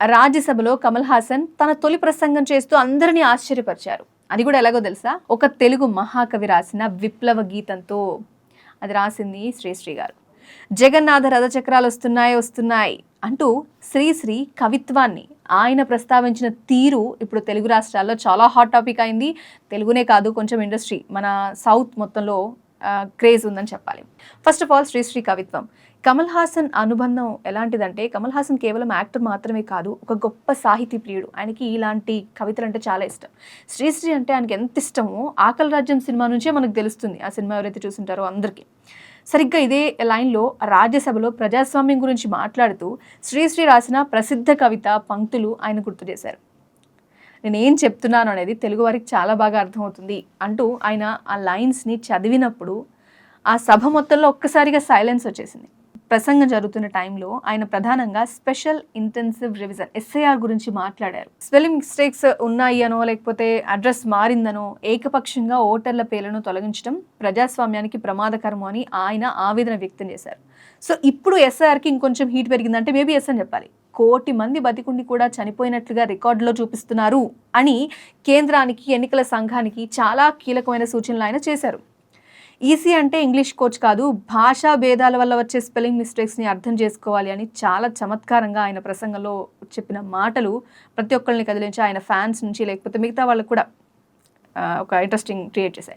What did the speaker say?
రాజ్యసభలో కమల్ హాసన్ తన తొలి ప్రసంగం చేస్తూ అందరినీ ఆశ్చర్యపరిచారు. అది కూడా ఎలాగో తెలుసా? ఒక తెలుగు మహాకవి రాసిన విప్లవ గీతంతో అది రాసింది శ్రీశ్రీ గారు. జగన్నాథ రథచక్రాలు వస్తున్నాయి వస్తున్నాయి అంటూ శ్రీశ్రీ కవిత్వాన్ని ఆయన ప్రస్తావించిన తీరు ఇప్పుడు తెలుగు రాష్ట్రాల్లో చాలా హాట్ టాపిక్ అయింది. తెలుగునే కాదు కొంచెం ఇండస్ట్రీ మన సౌత్ మొత్తంలో క్రేజ్ ఉందని చెప్పాలి. ఫస్ట్ ఆఫ్ ఆల్ శ్రీశ్రీ కవిత్వం. కమల్ హాసన్ అనుబంధం ఎలాంటిదంటే కమల్ హాసన్ కేవలం యాక్టర్ మాత్రమే కాదు ఒక గొప్ప సాహితీ ప్రియుడు. ఆయనకి ఇలాంటి కవితలు అంటే చాలా ఇష్టం. శ్రీశ్రీ అంటే ఆయనకి ఎంత ఇష్టమో ఆకలి రాజ్యం సినిమా నుంచే మనకు తెలుస్తుంది. ఆ సినిమా ఎవరైతే చూసుంటారో అందరికీ. సరిగ్గా ఇదే లైన్లో రాజ్యసభలో ప్రజాస్వామ్యం గురించి మాట్లాడుతూ శ్రీశ్రీ రాసిన ప్రసిద్ధ కవిత పంక్తులు ఆయన గుర్తు చేశారు. నేను ఏం చెప్తున్నాను అనేది తెలుగు వారికి చాలా బాగా అర్థమవుతుంది అంటూ ఆయన ఆ లైన్స్ని చదివినప్పుడు ఆ సభ మొత్తంలో ఒక్కసారిగా సైలెన్స్ వచ్చేసింది. ప్రసంగం జరుగుతున్న టైంలో ఆయన ప్రధానంగా స్పెషల్ ఇంటెన్సివ్ రివిజన్ ఎస్ఐఆర్ గురించి మాట్లాడారు. స్పెల్లింగ్ మిస్టేక్స్ ఉన్నాయి అనో లేకపోతే అడ్రస్ మారిందనో ఏకపక్షంగా ఓటర్ల పేర్లను తొలగించడం ప్రజాస్వామ్యానికి ప్రమాదకరము అని ఆయన ఆవేదన వ్యక్తం చేశారు. సో ఇప్పుడు ఎస్ఐఆర్కి ఇంకొంచెం హీట్ పెరిగిందంటే మేబీ ఎస్ అని చెప్పాలి. కోటి మంది బతికుండి కూడా చనిపోయినట్లుగా రికార్డులో చూపిస్తున్నారు అని కేంద్రానికి ఎన్నికల సంఘానికి చాలా కీలకమైన సూచనలు ఆయన చేశారు. ఈసీ అంటే ఇంగ్లీష్ కోచ్ కాదు భాషా భేదాల వల్ల వచ్చే స్పెల్లింగ్ మిస్టేక్స్ని అర్థం చేసుకోవాలి అని చాలా చమత్కారంగా ఆయన ప్రసంగంలో చెప్పిన మాటలు ప్రతి ఒక్కరిని కదిలించి ఆయన ఫ్యాన్స్ నుంచి లేకపోతే మిగతా వాళ్ళకు కూడా ఒక ఇంట్రెస్టింగ్ క్రియేట్ చేశాయి.